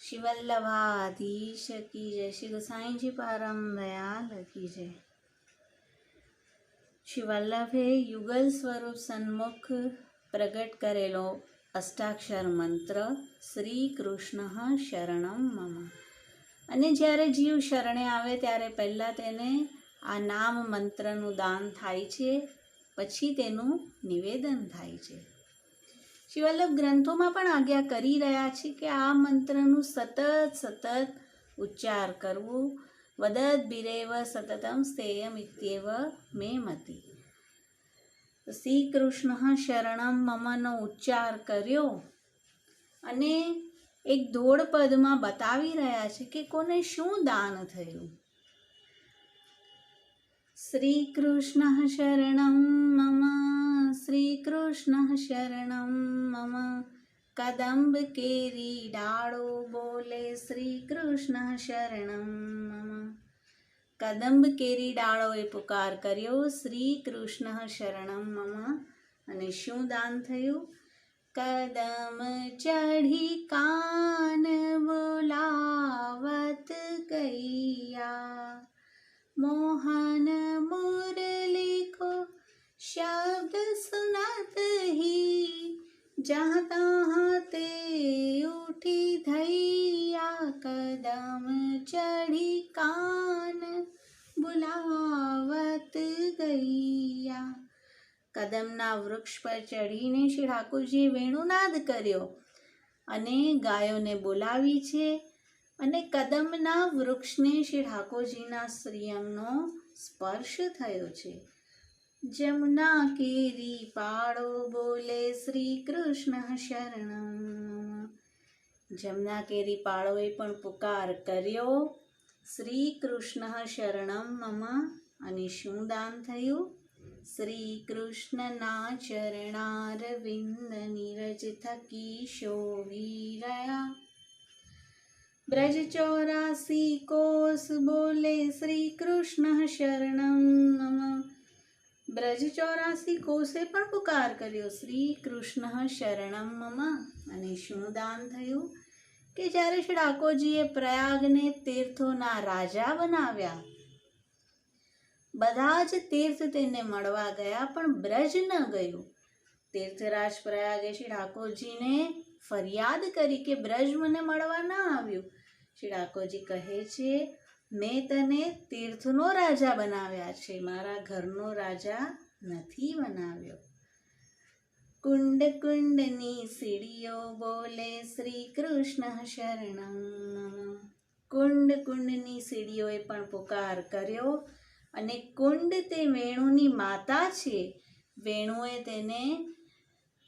શિવલ્લભાધીશ કી જય શ્રી ગોસાઈજી પરમ દયાલ કી જય શિવલ્લભે યુગલ સ્વરૂપ સન્મુખ પ્રગટ કરેલો અષ્ટાક્ષર મંત્ર શ્રી કૃષ્ણ શરણમ મમ અને જ્યારે જીવ શરણે આવે ત્યારે પહેલાં તેને આ નામ મંત્રનું દાન થાય છે, પછી તેનું નિવેદન થાય છે. શિવલ્લભ ગ્રંથોમાં પણ આજ્ઞા કરી રહ્યા છે કે આ મંત્રનું સતત સતત ઉચ્ચાર કરવું. વદત બિરેવ સતતમ સ્થેયમ ઇત્યેવ મે મતી. શ્રી કૃષ્ણ શરણમ મમનો ઉચ્ચાર કર્યો. અને એક ધોળ પદમાં બતાવી રહ્યા છે કે કોને શું દાન થયું. શ્રી કૃષ્ણ શરણમ મમ કૃષ્ણ શરણમ મમ કદંબ કેરી ડાળો બોલે શ્રી કૃષ્ણ શરણમ મમ કદંબ કેરી ડાળોએ પુકાર કર્યો શ્રી કૃષ્ણ શરણમ મમ. અને શું દાન થયું? કદમ ચઢી કાન બોલાવત ગૈયા. મોહન મુરલી को शब्द सुनत ही जहाँ तहाँ ते उठी धैया कदम चढ़ी कान बुलावत ગૈયા કદમના વૃક્ષ પર ચડીને શ્રી ઠાકોરજીએ વેણુનાદ કર્યો અને ગાયોને બોલાવી છે અને કદમના વૃક્ષને શ્રી ઠાકોરજીના શ્રીઅંગનો સ્પર્શ થયો છે જમુના કેરી પાડો બોલે શ્રી કૃષ્ણ શરણમ. જમના કેરી પાળોએ પણ પુકાર કર્યો. શ્રી કૃષ્ણ શરણમ મમ અને શું દાન થયું? શ્રી કૃષ્ણના ચરણારવિંદ નીરજ થકી શોભી રહ્યા બ્રજ ચોરાસી કોસ બોલે શ્રી કૃષ્ણ શરણમ મમ. બ્રજ ચોરાસી કોષે પણ પુકાર કર્યો. શ્રી કૃષ્ણ શરણમ મમ. અને શું દાન થયું કે જ્યારે શ્રી ડાકોજીએ પ્રયાગને તીર્થોના રાજા બનાવ્યા. બધા જ તીર્થ તેને મળવા ગયા, પણ બ્રજ ન ગયું. તીર્થરાજ પ્રયાગે શ્રી ઠાકોરજીને ફરિયાદ કરી કે બ્રજ મને મળવા ન આવ્યું. શ્રી કહે છે મેં તને તીર્થનો રાજા બનાવ્યા છે. મારા ઘરનો રાજા નથી બનાવ્યો. કુંડ કુંડની સીડીઓ બોલે શ્રી કૃષ્ણ શરણમ. કુંડ કુંડની સીડીઓએ પણ પુકાર કર્યો અને કુંડ તે વેણુની માતા છે. વેણુએ તેને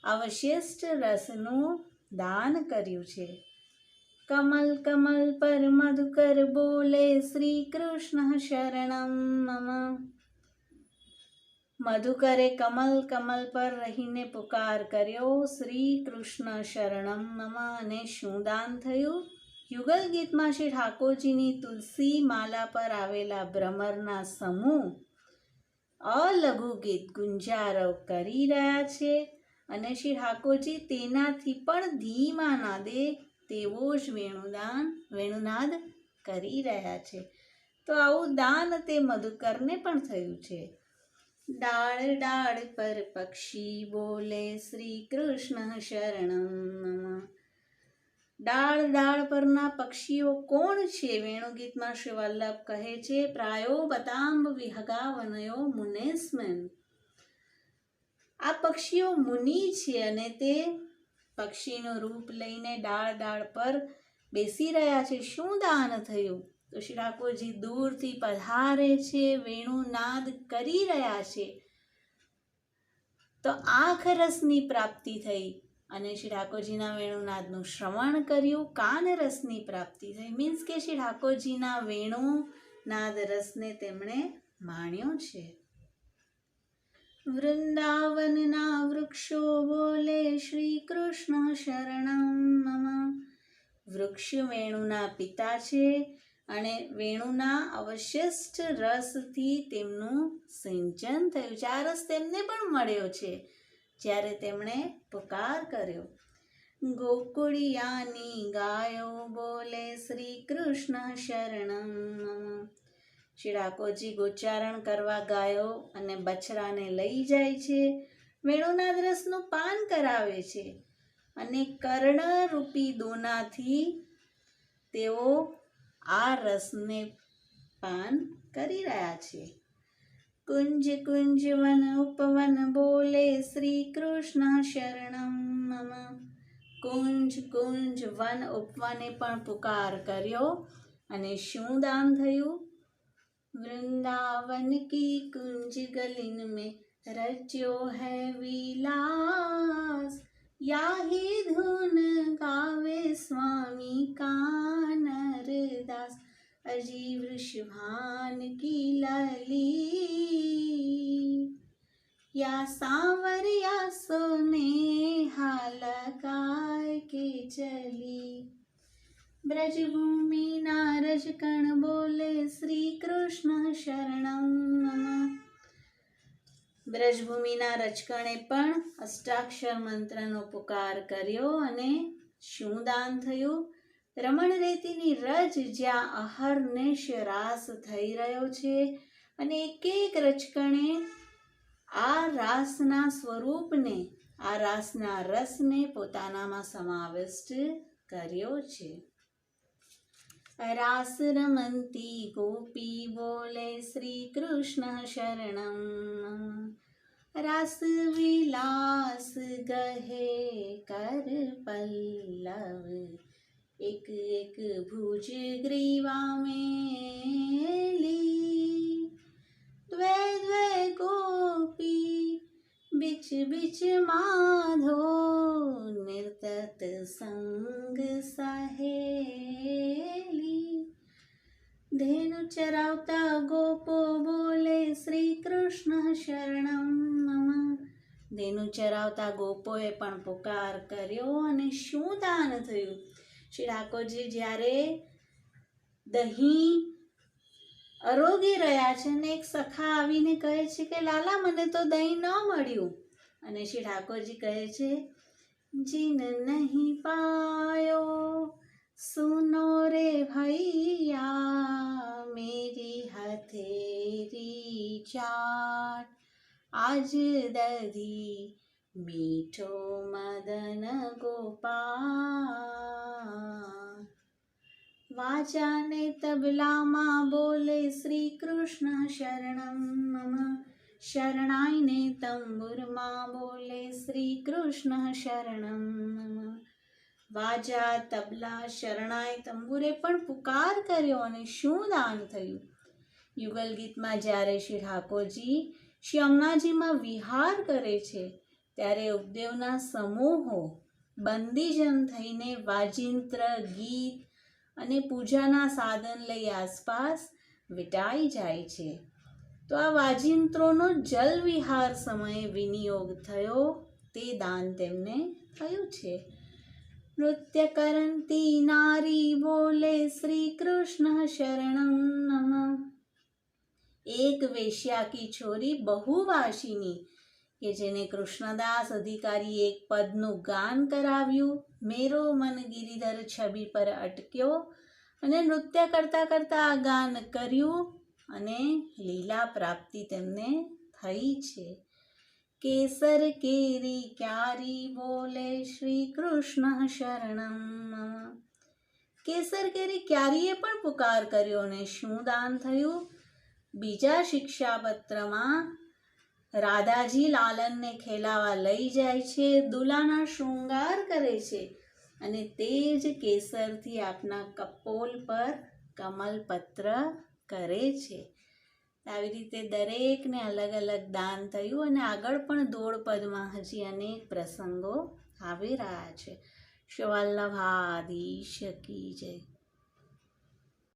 અવશિષ્ટ રસનું દાન કર્યું છે. કમલ કમલ પર મધુકર બોલે શ્રી કૃષ્ણ શરણમ મમ મધુકરે કમલ કમલ પર રહીને પુકાર કર્યો શ્રી કૃષ્ણ શરણમ મમ અને શું દાન થયું યુગલ ગીતમાં શ્રી ઠાકોરજીની તુલસી માલા પર આવેલા ભ્રમરના સમૂહ અલઘુ ગીત ગુંજારવ કરી રહ્યા છે અને શ્રી ઠાકોરજી તેનાથી પણ ધીમા નાદે તેવો જ વેણુદાન વેણુનાદ કરી રહ્યા છે. તો આવું દાન તે મધુકરને પણ થયું છે. ડાળ ડાળ પર પક્ષી બોલે શ્રી કૃષ્ણ શરણમ ડાળ ડાળ પરના પક્ષીઓ કોણ છે? વેણુગીતમાં શ્રી વલ્લભ કહે છે, પ્રાયો બતાંબ વિહગા વનયો મુનેસ્મન. આ પક્ષીઓ મુનિ છે અને તે પક્ષીનું રૂપ લઈને ડાળ ડાળ પર બેસી રહ્યા છે. શું દાન થયું? તો શ્રી ઠાકોરજી દૂરથી પધારે છે વેણુનાદ કરી રહ્યા છે. તો આંખ રસની પ્રાપ્તિ થઈ અને શ્રી ઠાકોરજીના વેણુનાદનું શ્રવણ કર્યું, કાન રસની પ્રાપ્તિ થઈ. મીન્સ કે શ્રી ઠાકોરજીના વેણુ નાદ રસને તેમણે માણ્યો છે. વૃંદાવનના વૃક્ષો બોલે શ્રી કૃષ્ણ શરણમ મમ વૃક્ષ વેણુના પિતા છે અને વેણુના અવશિષ્ટ રસથી તેમનું સિંચન થયું છે. આ રસ તેમને પણ મળ્યો છે જ્યારે તેમણે પુકાર કર્યો. ગોકુળિયાની ગાયો બોલે શ્રી કૃષ્ણ શરણમ મમ ગોચારણ કરવા ગાયો અને બછરાને લઈ જાય છે. વેણુના રસનું પાન કરાવે છે અને કર્ણરૂપી દોનાથી તેઓ આ રસને પાન કરી રહ્યા છે. કુંજ કુંજ વન ઉપવન બોલે શ્રી કૃષ્ણ શરણમ કુંજ કુંજ વન ઉપવને પણ પુકાર કર્યો અને શું દાન થયું? वृंदावन की कुंज गलिन में रचो है विलास। या ही धुन गावे स्वामी का नरदास अजी वृषभान की लली। या सांवर या सोने हाल के चली। બ્રજભૂમિના રજકણ બોલે શ્રી કૃષ્ણ શરણમ. બ્રજભૂમિના રજકણે પણ અષ્ટાક્ષર મંત્રનો પુકાર કર્યો અને શું દાન થયું. રમણ રેતીની રજ જ્યાં અહર્નિશ રાસ થઈ રહ્યો છે અને એક એક રજકણે આ રાસના સ્વરૂપને, આ રાસના રસને પોતાનામાં સમાવિષ્ટ કર્યો છે. रास रमन्ति गोपी बोले श्रीकृष्ण शरणम् रस विलास गहे कर पल्लव, एक एक भुज ग्रीवा में ली द्वै गोपी, बिच बिच माधो, निर्तत संग ધેનુ ચરાવતા ગોપોએ પણ પુકાર કર્યો અને શું દાન થયું? શ્રી ઠાકોરજી જ્યારે દહીં અરોગી રહ્યા છે ને એક સખા આવીને કહે છે કે, લાલા, મને તો દહીં ન મળ્યું. અને શ્રી ઠાકોરજી કહે છે, જીન નહીં પાયો, સુનો રે ભૈયા, મેરી હથેરી ચાટ આજ દધી મીઠો મદન ગોપાલ વાચાને તબલામાં બોલે શ્રી કૃષ્ણ શરણમ શરણાઈને તંબુરમાં બોલે શ્રી કૃષ્ણ શરણમ વાજા તબલા શરણાઈ તંબુરે પણ પુકાર કર્યો અને શું દાન થયું યુગલ ગીતમાં જ્યારે શ્રી ઠાકોરજી શ્રી અમનાજીમાં વિહાર કરે છે, ત્યારે ઉપદેવના સમૂહો બંદીજન થઈને વાજિંત્ર, ગીત અને પૂજાના સાધન લઈ આસપાસ વિટાઈ જાય છે. તો આ વાજિંત્રોનો જલવિહાર સમયે વિનિયોગ થયો, તે દાન તેમને થયું છે. નૃત્ય કરંતી નારી બોલે શ્રી કૃષ્ણ શરણમ નમ. એક વેશ્યા કી છોરી બહુવાસીની કે જેને કૃષ્ણદાસ અધિકારી એક પદનું ગાન કરાવ્યું. મેરો મન ગિરિધર છબી પર અટક્યો અને નૃત્ય કરતાં કરતાં આ ગાન કર્યું અને લીલા પ્રાપ્તિ તેમને થઈ છે. કેસર કેરી ક્યારી બોલે શ્રી કૃષ્ણ શરણમ. કેસર કેરી ક્યારીએ પણ પુકાર કર્યો અને શું દાન થયું? બીજા શિક્ષાપત્રમાં રાધાજી લાલનને ખેલાવા લઈ જાય છે, દુલાના શૃંગાર કરે છે અને તે જ કેસરથી આપના કપોલ પર કમલપત્ર કરે છે. આવી રીતે દરેકને અલગ અલગ દાન થયું અને આગળ પણ દોડ પદમાં હજી અનેક પ્રસંગો આવી રહ્યા છે. શિવલ્લભાધીશ કી જય.